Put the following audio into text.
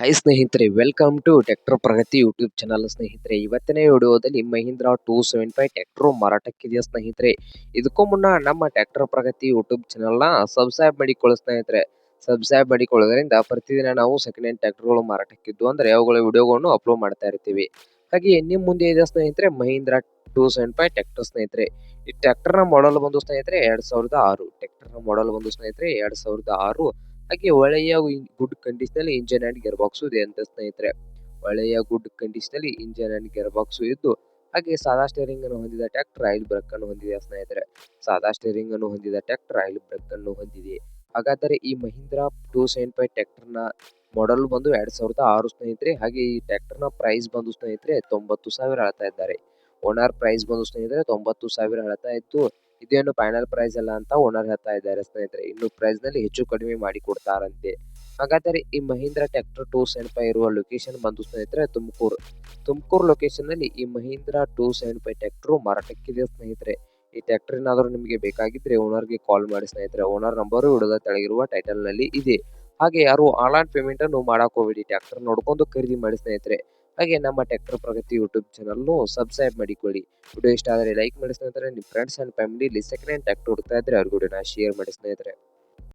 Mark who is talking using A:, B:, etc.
A: High ಸ್ನೇಹಿತರೆ welcome to tractor Pragati YouTube channel ಸ್ನೇಹಿತರೆ. ಇವತ್ತನೇ ವಿಡಿಯೋದಲ್ಲಿ Mahindra two seven five tractor ಮಾರಾಟಕ್ಕಿದೆಯಾ ಸ್ನೇಹಿತರೆ? ಇದಕ್ಕೂ ಮುನ್ನ ನಮ್ಮ ಟ್ರ್ಯಾಕ್ಟರ್ ಪ್ರಗತಿ ಯೂಟ್ಯೂಬ್ ಚಾನಲ್ನ ಸಬ್ಸ್ಕ್ರೈಬ್ ಮಾಡಿಕೊಳ್ಳಿ ಸ್ನೇಹಿತರೆ. ಸಬ್ಸ್ಕ್ರೈಬ್ ಮಾಡಿಕೊಳ್ಳೋದ್ರಿಂದ ಪ್ರತಿದಿನ ನಾವು ಸೆಕೆಂಡ್ ಹ್ಯಾಂಡ್ ಟ್ರ್ಯಾಕ್ಟರ್ಗಳು ಮಾರಾಟಕ್ಕಿದ್ದು ಅಂದರೆ ಅವುಗಳ ವಿಡಿಯೋಗಳನ್ನು ಅಪ್ಲೋಡ್ ಮಾಡ್ತಾ ಇರ್ತೀವಿ. ಹಾಗೆ ನಿಮ್ಮ ಮುಂದೆ ಇದೆ ಸ್ನೇಹಿತರೆ? Mahindra two seven five tractor ಸ್ನೇಹಿತರೆ. ಈ ಟ್ರ್ಯಾಕ್ಟರ್ನ ಮಾಡಲ್ ಬಂದು ಸ್ನೇಹಿತರೆ, ಎರಡು ಸಾವಿರದ ಆರು. ಟ್ರ್ಯಾಕ್ಟರ್ನ ಮಾಡಲ್ ಬಂದು ಸ್ನೇಹಿತರೆ, ಎರಡು ಸಾವಿರದ ಆರು. ಹಾಗೆ ಒಳ್ಳೆಯ good condition engine and gear box ಇದೆ ಅಂತ ಸ್ನೇಹಿತರೆ. ಒಳ್ಳೆಯ good condition engine and gear box ಇದ್ದು, ಹಾಗೆ ಸಾದಾ ಸ್ಟೇರಿಂಗ್ ಅನ್ನು ಹೊಂದಿದ ಟ್ರ್ಯಾಕ್ಟರ್ ಆಯಿಲ್ ಬ್ರೇಕ್ ಅನ್ನು ಹೊಂದಿದೆ ಸ್ನೇಹಿತರೆ. ಸಾದಾ ಸ್ಟೇರಿಂಗ್ ಅನ್ನು ಹೊಂದಿದ ಟ್ರ್ಯಾಕ್ಟರ್ ಆಯಿಲ್ ಬ್ರೇಕ್ ಅನ್ನು ಹೊಂದಿದೆ. ಹಾಗಾದರೆ ಈ ಮಹೀಂದ್ರಾ ಟೂ ಸೆವೆನ್ ಫೈವ್ ಟ್ರ್ಯಾಕ್ಟರ್ನ ಮಾಡಲ್ ಬಂದು ಎರಡ್ ಸಾವಿರದ ಆರು ಸ್ನೇಹಿತರೆ. ಹಾಗೆ ಈ ಟ್ರ್ಯಾಕ್ಟರ್ನ ಪ್ರೈಸ್ ಬಂದು ಸ್ನೇಹಿತರೆ ತೊಂಬತ್ತು ಸಾವಿರ ಹೇಳ್ತಾ ಇದ್ದಾರೆ. ಓನರ್ ಪ್ರೈಸ್ ಬಂದು ಸ್ನೇಹಿತರೆ, ತೊಂಬತ್ತು ಸಾವಿರ ಹೇಳ್ತಾ ಇತ್ತು. ಇದೇನು ಫೈನಲ್ ಪ್ರೈಸ್ ಅಲ್ಲ ಅಂತ ಓನರ್ ಹೇಳ್ತಾ ಇದ್ದಾರೆ ಸ್ನೇಹಿತರೆ. ಇನ್ನು ಪ್ರೈಸ್ನಲ್ಲಿ ಹೆಚ್ಚು ಕಡಿಮೆ ಮಾಡಿ ಕೊಡ್ತಾರಂತೆ. ಹಾಗಾದರೆ ಈ Mahindra tractor two seven five ಇರುವ ಲೊಕೇಶನ್ ಬಂದು ಸ್ನೇಹಿತರೆ, ತುಮಕೂರು. ತುಮಕೂರು ಲೊಕೇಶನ್ನಲ್ಲಿ ಈ Mahindra two seven five tractor ಮಾರಾಟಕ್ಕಿದೆ ಸ್ನೇಹಿತರೆ. ಈ ಟ್ರ್ಯಾಕ್ಟರ್ ಏನಾದರೂ ನಿಮಗೆ ಬೇಕಾಗಿದ್ರೆ ಓನರ್ಗೆ ಕಾಲ್ ಮಾಡಿ ಸ್ನೇಹಿತರೆ. ಓನರ್ ನಂಬರ್ ವಿಡೋದ ತೆಳಗಿರುವ ಟೈಟಲ್ನಲ್ಲಿ ಇದೆ. ಹಾಗೆ ಯಾರು ಆನ್ಲೈನ್ ಪೇಮೆಂಟ್ ಅನ್ನು ಮಾಡಕ್ ಹೋಗಬೇಡಿ. ಟ್ರ್ಯಾಕ್ಟರ್ ನೋಡ್ಕೊಂಡು ಖರೀದಿ ಮಾಡಿ ಸ್ನೇಹಿತರೆ. ಹಾಗೆ ನಮ್ಮ tractor Pragati YouTube channel subscribe ಮಾಡಿಕೊಳ್ಳಿ. ವಿಡಿಯೋ ಇಷ್ಟ ಆದರೆ ಲೈಕ್ ಮಾಡಿ ಸ್ನೇಹಿತರೆ ನಿಮ್ಮ friends and family second hand tractor ಹುಡುಕ್ತಾ ಇದ್ರೆ ಅವ್ರಿಗೂ ಶೇರ್ ಮಾಡಿ ಸ್ನೇಹಿತರೆ.